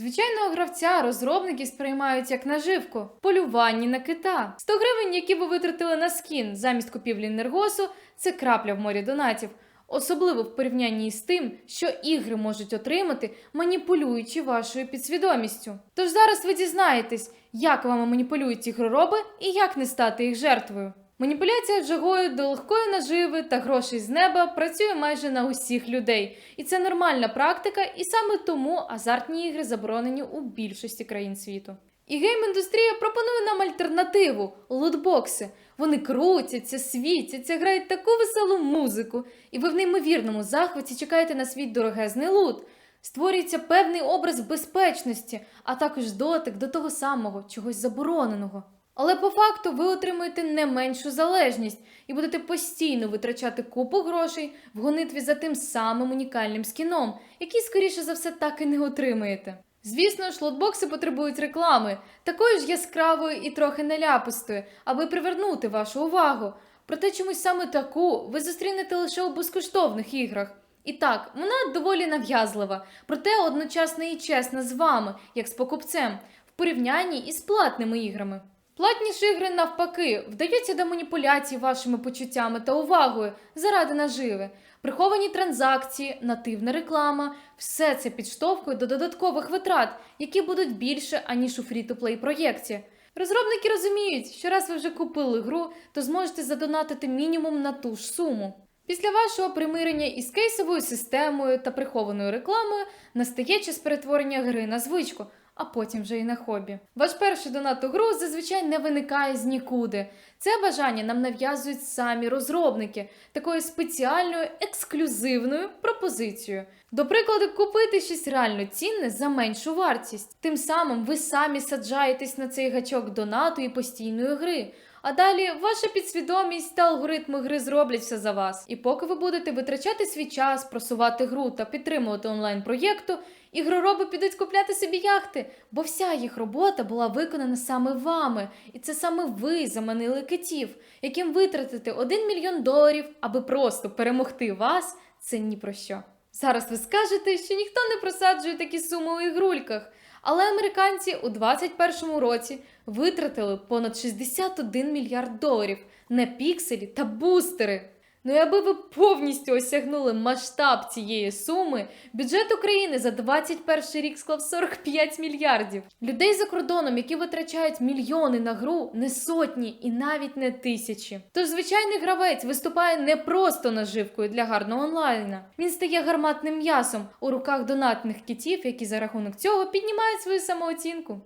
Звичайного гравця розробники сприймають як наживку полюванні на кита. 100 гривень, які ви витратили на скін замість купівлі енергосу, це крапля в морі донатів. Особливо в порівнянні з тим, що ігри можуть отримати, маніпулюючи вашою підсвідомістю. Тож зараз ви дізнаєтесь, як вами маніпулюють ігророби і як не стати їх жертвою. Маніпуляція джагою до легкої наживи та грошей з неба працює майже на усіх людей, і це нормальна практика, і саме тому азартні ігри заборонені у більшості країн світу. І гейм-індустрія пропонує нам альтернативу лутбокси. Вони крутяться, світяться, грають таку веселу музику, і ви в неймовірному захваті чекаєте на свій дорогезний лут. Створюється певний образ безпечності, а також дотик до того самого чогось забороненого. Але по факту ви отримуєте не меншу залежність і будете постійно витрачати купу грошей в гонитві за тим самим унікальним скіном, який, скоріше за все, так і не отримаєте. Звісно ж, лотбокси потребують реклами, такої ж яскравої і трохи наляпистої, аби привернути вашу увагу. Проте чомусь саме таку ви зустрінете лише у безкоштовних іграх. І так, вона доволі нав'язлива, проте одночасно і чесна з вами, як з покупцем, в порівнянні із платними іграми. Платні ж ігри, навпаки, вдаються до маніпуляцій вашими почуттями та увагою заради наживи. Приховані транзакції, нативна реклама все це підштовхує до додаткових витрат, які будуть більше, аніж у фрі-то-плей проєкті. Розробники розуміють, що раз ви вже купили гру, то зможете задонатити мінімум на ту ж суму. Після вашого примирення із кейсовою системою та прихованою рекламою настає час перетворення гри на звичку, а потім вже і на хобі. Ваш перший донат у гру зазвичай не виникає з нікуди. Це бажання нам нав'язують самі розробники такою спеціальною ексклюзивною пропозицією. До прикладу, купити щось реально цінне за меншу вартість. Тим самим ви самі саджаєтесь на цей гачок донату і постійної гри. А далі ваша підсвідомість та алгоритми гри зроблять все за вас. І поки ви будете витрачати свій час, просувати гру та підтримувати онлайн проєкту, ігророби підуть купляти собі яхти, бо вся їх робота була виконана саме вами, і це саме ви заманили китів, яким витратити 1 мільйон доларів, аби просто перемогти вас. Це ні про що. Зараз ви скажете, що ніхто не просаджує такі суми у ігрульках. Але американці у 2021 році витратили понад 61 мільярд доларів на пікселі та бустери. Ну і аби ви повністю осягнули масштаб цієї суми, бюджет України за 2021 рік склав 45 мільярдів. Людей за кордоном, які витрачають мільйони на гру, не сотні і навіть не тисячі. Тож звичайний гравець виступає не просто наживкою для гарного онлайна. Він стає гарматним м'ясом у руках донатних кітів, які за рахунок цього піднімають свою самооцінку.